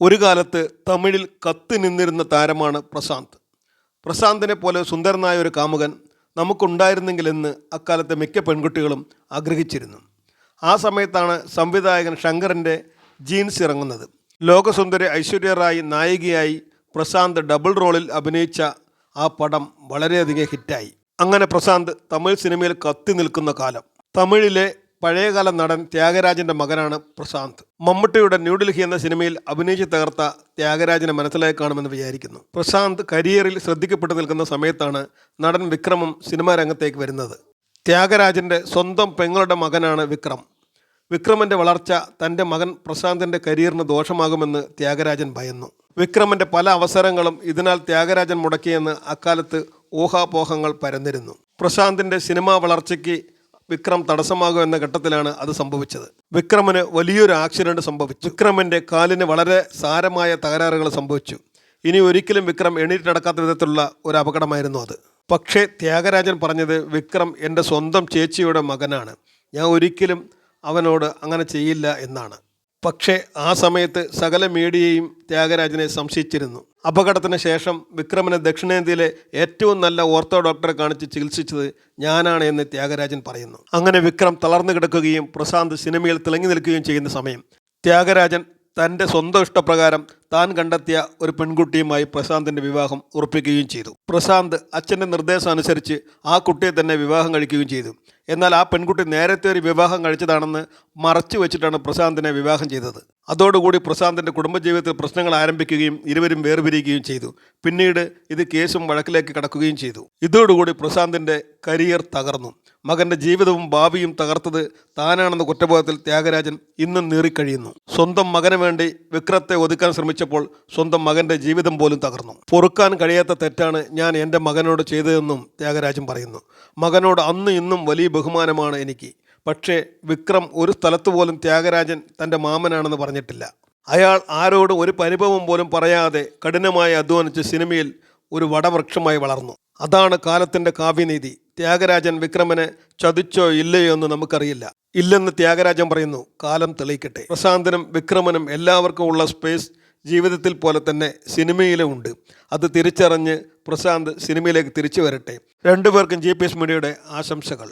ഒരു കാലത്ത് തമിഴിൽ കത്ത് നിന്നിരുന്ന താരമാണ് പ്രശാന്ത്. പ്രശാന്തിനെ പോലെ സുന്ദരനായ ഒരു കാമുകൻ നമുക്കുണ്ടായിരുന്നെങ്കിലെന്ന് അക്കാലത്തെ മിക്ക പെൺകുട്ടികളും ആഗ്രഹിച്ചിരുന്നു. ആ സമയത്താണ് സംവിധായകൻ ശങ്കറിന്റെ ജീൻസ് ഇറങ്ങുന്നത്. ലോകസുന്ദരി ഐശ്വര്യ റായ് നായികയായി പ്രശാന്ത് ഡബിൾ റോളിൽ അഭിനയിച്ച ആ പടം വളരെയധികം ഹിറ്റായി. അങ്ങനെ പ്രശാന്ത് തമിഴ് സിനിമയിൽ കത്തി നിൽക്കുന്ന കാലം. തമിഴിലെ പഴയകാല നടൻ ത്യാഗരാജന്റെ മകനാണ് പ്രശാന്ത്. മമ്മൂട്ടിയുടെ ന്യൂഡൽഹി എന്ന സിനിമയിൽ അഭിനയിച്ച് തകർത്ത ത്യാഗരാജനെ മനസ്സിലായി കാണുമെന്ന് വിചാരിക്കുന്നു. പ്രശാന്ത് കരിയറിൽ ശ്രദ്ധിക്കപ്പെട്ടു നിൽക്കുന്ന സമയത്താണ് നടൻ വിക്രമും സിനിമാ രംഗത്തേക്ക് വരുന്നത്. ത്യാഗരാജന്റെ സ്വന്തം പെങ്ങളുടെ മകനാണ് വിക്രം. വിക്രമന്റെ വളർച്ച തന്റെ മകൻ പ്രശാന്തിന്റെ കരിയറിന് ദോഷമാകുമെന്ന് ത്യാഗരാജൻ ഭയന്നു. വിക്രമന്റെ പല അവസരങ്ങളും ഇതിനാൽ ത്യാഗരാജൻ മുടക്കിയെന്ന് അക്കാലത്ത് ഊഹാപോഹങ്ങൾ പരന്നിരുന്നു. പ്രശാന്തിന്റെ സിനിമാ വളർച്ചയ്ക്ക് വിക്രം തടസ്സമാകും എന്ന ഘട്ടത്തിലാണ് അത് സംഭവിച്ചത്. വിക്രമിന് വലിയൊരു ആക്സിഡന്റ് സംഭവിച്ചു. വിക്രമന്റെ കാലിന് വളരെ സാരമായ തകരാറുകൾ സംഭവിച്ചു. ഇനി ഒരിക്കലും വിക്രം എണീറ്റ് നടക്കാത്ത വിധത്തിലുള്ള ഒരു അപകടമായിരുന്നു അത്. പക്ഷേ ത്യാഗരാജൻ പറഞ്ഞത് വിക്രം എന്റെ സ്വന്തം ചേച്ചിയുടെ മകനാണ്. ഞാൻ ഒരിക്കലും അവനോട് അങ്ങനെ ചെയ്യില്ല എന്നാണ്. പക്ഷേ ആ സമയത്ത് സകല മീഡിയയും ത്യാഗരാജനെ സംശയിച്ചിരുന്നു. അപകടത്തിന് ശേഷം വിക്രമനെ ദക്ഷിണേന്ത്യയിലെ ഏറ്റവും നല്ല ഓർത്തോ ഡോക്ടറെ കാണിച്ച് ചികിത്സിച്ചത് ഞാനാണ് എന്ന് ത്യാഗരാജൻ പറയുന്നു. അങ്ങനെ വിക്രം തളർന്നു കിടക്കുകയും പ്രശാന്ത് സിനിമയിൽ തിളങ്ങി നിൽക്കുകയും ചെയ്യുന്ന സമയം. ത്യാഗരാജൻ തന്റെ സ്വന്തം ഇഷ്ടപ്രകാരം താൻ കണ്ടെത്തിയ ഒരു പെൺകുട്ടിയുമായി പ്രശാന്തിന്റെ വിവാഹം ഉറപ്പിക്കുകയും ചെയ്തു. പ്രശാന്ത് അച്ഛന്റെ നിർദ്ദേശം അനുസരിച്ച് ആ കുട്ടിയെ തന്നെ വിവാഹം കഴിക്കുകയും ചെയ്തു. എന്നാൽ ആ പെൺകുട്ടി നേരത്തെ ഒരു വിവാഹം കഴിച്ചതാണെന്ന് മറച്ചു വെച്ചിട്ടാണ് പ്രശാന്തിനെ വിവാഹം ചെയ്തത്. അതോടുകൂടി പ്രശാന്തിന്റെ കുടുംബജീവിതത്തിൽ പ്രശ്നങ്ങൾ ആരംഭിക്കുകയും ഇരുവരും വേർപിരിയുകയും ചെയ്തു. പിന്നീട് ഇത് കേസും വഴക്കിലേക്ക് കടക്കുകയും ചെയ്തു. ഇതോടുകൂടി പ്രശാന്തിന്റെ കരിയർ തകർന്നു. മകന്റെ ജീവിതവും ഭാവിയും തകർത്തത് താനാണെന്ന കുറ്റബോധത്തിൽ ത്യാഗരാജൻ ഇന്നും നീറിക്കഴിയുന്നു. സ്വന്തം മകന് വേണ്ടി വിക്രത്തെ ഒതുക്കാൻ ശ്രമിച്ചപ്പോൾ സ്വന്തം മകന്റെ ജീവിതം പോലും തകർന്നു. പൊറുക്കാൻ കഴിയാത്ത തെറ്റാണ് ഞാൻ എന്റെ മകനോട് ചെയ്തതെന്നും ത്യാഗരാജൻ പറയുന്നു. മകനോട് അന്ന് ഇന്നും വലിയ ബഹുമാനമാണ് എനിക്ക്. പക്ഷേ വിക്രം ഒരു സ്ഥലത്ത് പോലും ത്യാഗരാജൻ തന്റെ മാമനാണെന്ന് പറഞ്ഞിട്ടില്ല. അയാൾ ആരോടും ഒരു പരിഭവം പോലും പറയാതെ കഠിനമായി അധ്വാനിച്ച് സിനിമയിൽ ഒരു വടവൃക്ഷമായി വളർന്നു. അതാണ് കാലത്തിന്റെ കാവ്യനീതി. ത്യാഗരാജൻ വിക്രമനെ ചതിച്ചോ ഇല്ലയോ എന്ന് നമുക്കറിയില്ല. ഇല്ലെന്ന് ത്യാഗരാജൻ പറയുന്നു കാലം തെളിയിക്കട്ടെ. പ്രശാന്തനും വിക്രമനും എല്ലാവർക്കും ഉള്ള സ്പേസ് ജീവിതത്തിൽ പോലെ തന്നെ സിനിമയിലും ഉണ്ട്. അത് തിരിച്ചറിഞ്ഞ് പ്രശാന്ത് സിനിമയിലേക്ക് തിരിച്ചു വരട്ടെ. രണ്ടുപേർക്കും ജി പി എസ് മീഡിയയുടെ ആശംസകൾ.